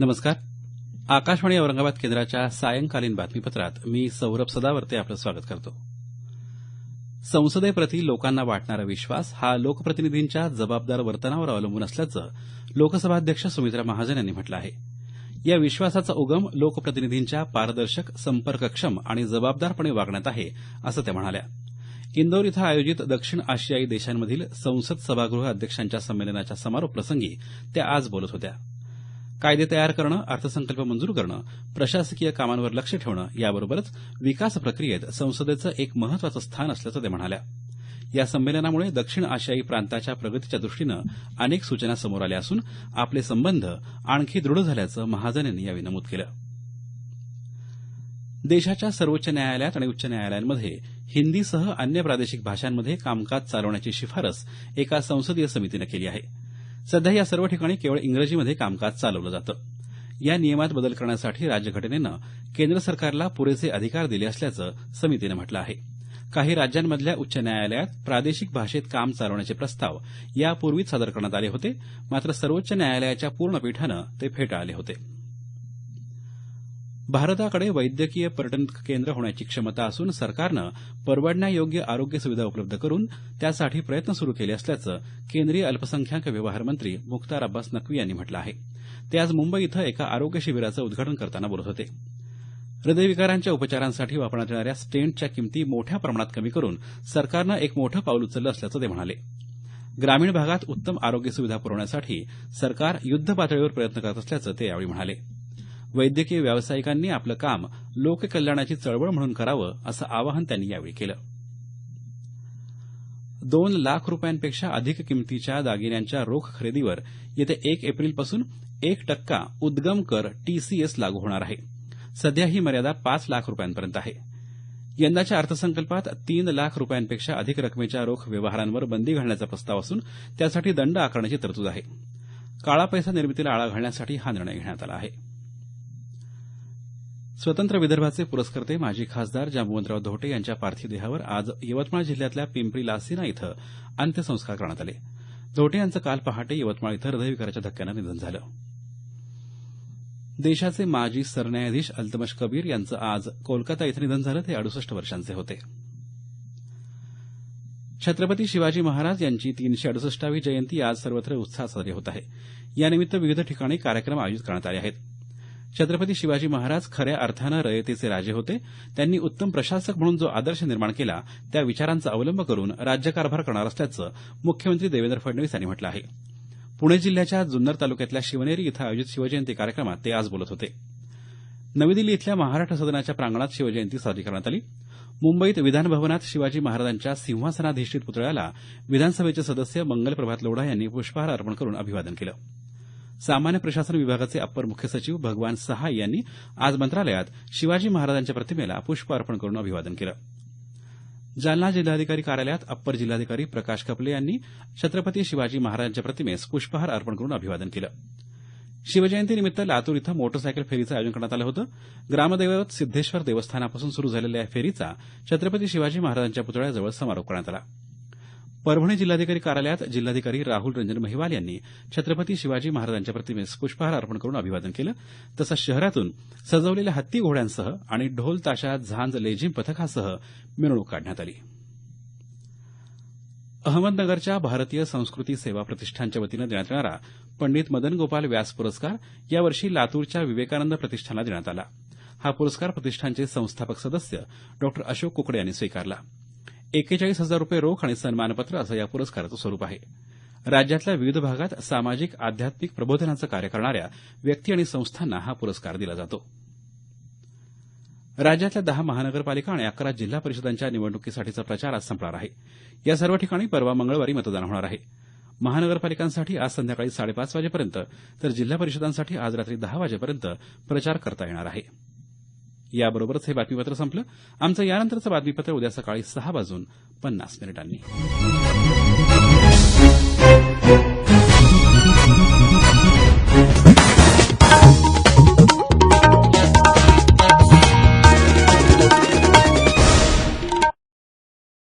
नमस्कार. आकाशवाणी औरंगाबाद केंद्राच्या सायंकालीन बातमीपत्रात मी सौरभ सदावर्ते आपलं स्वागत करतो. संसदेप्रती लोकांना वाटणारा विश्वास हा लोकप्रतिनिधींच्या जबाबदार वर्तनावर अवलंबून असल्याचं लोकसभाध्यक्ष सुमित्रा महाजन यांनी म्हटलं आहे. या विश्वासाचा उगम लोकप्रतिनिधींच्या पारदर्शक संपर्कक्षम आणि जबाबदारपणे वागण्यात आहे असं त्या म्हणाल्या. इंदौर इथं आयोजित दक्षिण आशियाई देशांमधील संसद सभागृह अध्यक्षांच्या संमेलनाच्या समारोप प्रसंगी त्या आज बोलत होत्या. कायदे तयार करणं अर्थसंकल्प मंजूर करणं प्रशासकीय कामांवर लक्ष ठेवणं याबरोबरच विकास प्रक्रियेत संसदेचं एक महत्वाचं स्थान असल्याचं ते म्हणाल्या. या संमेलनामुळे दक्षिण आशियाई प्रांताच्या प्रगतीच्या दृष्टीनं अनेक सूचना समोर आल्या असून आपले संबंध आणखी दृढ झाल्याचं महाजन यांनी यावेळी नमूद केलं. देशाच्या सर्वोच्च न्यायालयात आणि उच्च न्यायालयांमध्ये हिंदीसह अन्य प्रादेशिक भाषांमध्ये कामकाज चालवण्याची शिफारस एका संसदीय समितीनं केली आहे. सध्या या सर्व ठिकाणी केवळ इंग्रजीमध्ये कामकाज चालवलं जातं. या नियमात बदल करण्यासाठी राज्यघटनेनं केंद्र सरकारला पुरेसे अधिकार दिले असल्याचं समितीनं म्हटलं आहे. काही राज्यांमधल्या उच्च न्यायालयात प्रादेशिक भाषेत काम चालवण्याचे प्रस्ताव यापूर्वीच सादर करण्यात आले होते मात्र सर्वोच्च न्यायालयाच्या पूर्ण पीठानं ते फेटाळले होते. भारताकडे वैद्यकीय पर्यटन केंद्र होण्याची क्षमता असून सरकारनं परवडण्यायोग्य आरोग्य सुविधा उपलब्ध करून त्यासाठी प्रयत्न सुरू केले असल्याचं केंद्रीय अल्पसंख्याक व्यवहार मंत्री मुख्तार अब्बास नक्वी यांनी म्हटलं आहे. ते आज मुंबई इथं एका आरोग्य शिबिराचं उद्घाटन करताना बोलत होते. हृदयविकारांच्या उपचारांसाठी वापरण्यात येणाऱ्या स्टेंटच्या किंमती मोठ्या प्रमाणात कमी करून सरकारनं एक मोठं पाऊल उचललं असल्याचं ते म्हणाले. ग्रामीण भागात उत्तम आरोग्य सुविधा पुरवण्यासाठी सरकार युद्धपातळीवर प्रयत्न करत असल्याचं ते यावेळी म्हणाले. वैद्यकीय व्यावसायिकांनी आपलं काम लोककल्याणाची चळवळ म्हणून करावं असं आवाहन त्यांनी यावेळी केलं. दोन लाख रुपयांपेक्षा अधिक किमतीच्या दागिन्यांच्या रोख खरेदीवर येत्या एक एप्रिलपासून एक टक्का उद्गम कर टीसीएस लागू होणार आहे. सध्या ही मर्यादा पाच लाख रुपयांपर्यंत आहे. यंदाच्या अर्थसंकल्पात तीन लाख रुपयांपेक्षा अधिक रकमेच्या रोख व्यवहारांवर बंदी घालण्याचा प्रस्ताव असून त्यासाठी दंड आकारण्याची तरतूद आहे. काळा पैसा निर्मितीला आळा घालण्यासाठी हा निर्णय घेण्यात आला आहे. स्वतंत्र विदर्भाचे पुरस्कर्ते माजी खासदार जांबुवंतराव धोटे यांच्या पार्थिव देहावर आज यवतमाळ जिल्ह्यातल्या पिंपरी लासिना इथं अंत्यसंस्कार करण्यात आले. धोटे यांचं काल पहाटे यवतमाळ इथं हृदयविकाराच्या धक्क्यानं निधन झालं. देशाचे माजी सरन्यायाधीश अल्तमश कबीर यांचं आज कोलकाता इथं निधन झालं ते अडुसष्ट वर्षांचे होते. छत्रपती शिवाजी महाराज यांची तीनशे अडुसष्टावी जयंती आज सर्वत्र उत्साहात साजरी होत आहे. यानिमित्त विविध ठिकाणी कार्यक्रम आयोजित करण्यात आले आहेत. छत्रपती शिवाजी महाराज खऱ्या अर्थानं रयतेचे राजे होते. त्यांनी उत्तम प्रशासक म्हणून जो आदर्श निर्माण केला त्या विचारांचा अवलंब करून राज्यकारभार करणार असल्याचं मुख्यमंत्री देवेंद्र फडणवीस यांनी म्हटलं आहे. पुणे जिल्ह्याच्या जुन्नर तालुक्यातल्या शिवनेरी इथं आयोजित शिवजयंती कार्यक्रमात ते आज बोलत होते. नवी दिल्ली इथल्या महाराष्ट्र सदनाच्या प्रांगणात शिवजयंती साजरी करण्यात आली. मुंबईत विधानभवनात शिवाजी महाराजांच्या सिंहासनाधिष्ठित पुतळ्याला विधानसभेचे सदस्य मंगल प्रभात लोढा यांनी पुष्पहार अर्पण करून अभिवादन केलं. सामान्य प्रशासन विभागाचे अप्पर मुख्य सचिव भगवान सहाय यांनी आज मंत्रालयात शिवाजी महाराजांच्या प्रतिमेला पुष्प अर्पण करून अभिवादन केलं. जालना जिल्हाधिकारी कार्यालयात अप्पर जिल्हाधिकारी प्रकाश कपले यांनी छत्रपती शिवाजी महाराजांच्या प्रतिमेस पुष्पहार अर्पण करून अभिवादन केलं. शिवजयंतीनिमित्त लातूर इथं मोटरसायकल फेरीचं आयोजन करण्यात आलं होतं. ग्रामदैवत सिद्धेश्वर देवस्थानापासून सुरू झालेल्या या फेरीचा छत्रपती शिवाजी महाराजांच्या पुतळ्याजवळ समारोप करण्यात आला. परभणी जिल्हाधिकारी कार्यालयात जिल्हाधिकारी राहुल रंजन महिवाल यांनी छत्रपती शिवाजी महाराजांच्या प्रतिमेस पुष्पहार अर्पण करून अभिवादन केलं. तसंच शहरातून सजवलेल्या हत्ती घोड्यांसह आणि ढोल ताशा झांज लेझिम पथकासह मिरवणूक काढण्यात आली. अहमदनगरच्या भारतीय संस्कृती सेवा प्रतिष्ठानच्या वतीनं देण्यात येणारा पंडित मदन गोपाल व्यास पुरस्कार यावर्षी लातूरच्या विवेकानंद प्रतिष्ठानला देण्यात आला. हा पुरस्कार प्रतिष्ठानचे संस्थापक सदस्य डॉ अशोक कुकडे यांनी स्वीकारला. एकेचाळीस हजार रुपये रोख आणि सन्मानपत्र असं या पुरस्काराचं स्वरूप आहे. राज्यातल्या विविध भागात सामाजिक आध्यात्मिक प्रबोधनाचं कार्य करणाऱ्या व्यक्ती आणि संस्थांना हा पुरस्कार दिला जातो. राज्यातल्या दहा महानगरपालिका आणि अकरा जिल्हा परिषदांच्या निवडणुकीसाठीचा प्रचार आज संपणार आहे. या सर्व ठिकाणी परवा मंगळवारी मतदान होणार आहे. महानगरपालिकांसाठी आज संध्याकाळी साडेपाच वाजेपर्यंत तर जिल्हा परिषदांसाठी आज रात्री दहा वाजेपर्यंत प्रचार करता येणार आहे. याबरोबरच हे बातमीपत्र संपलं. आमचं यानंतरचं बातमीपत्र उद्या सकाळी सहा वाजून पन्नास मिनिटांनी.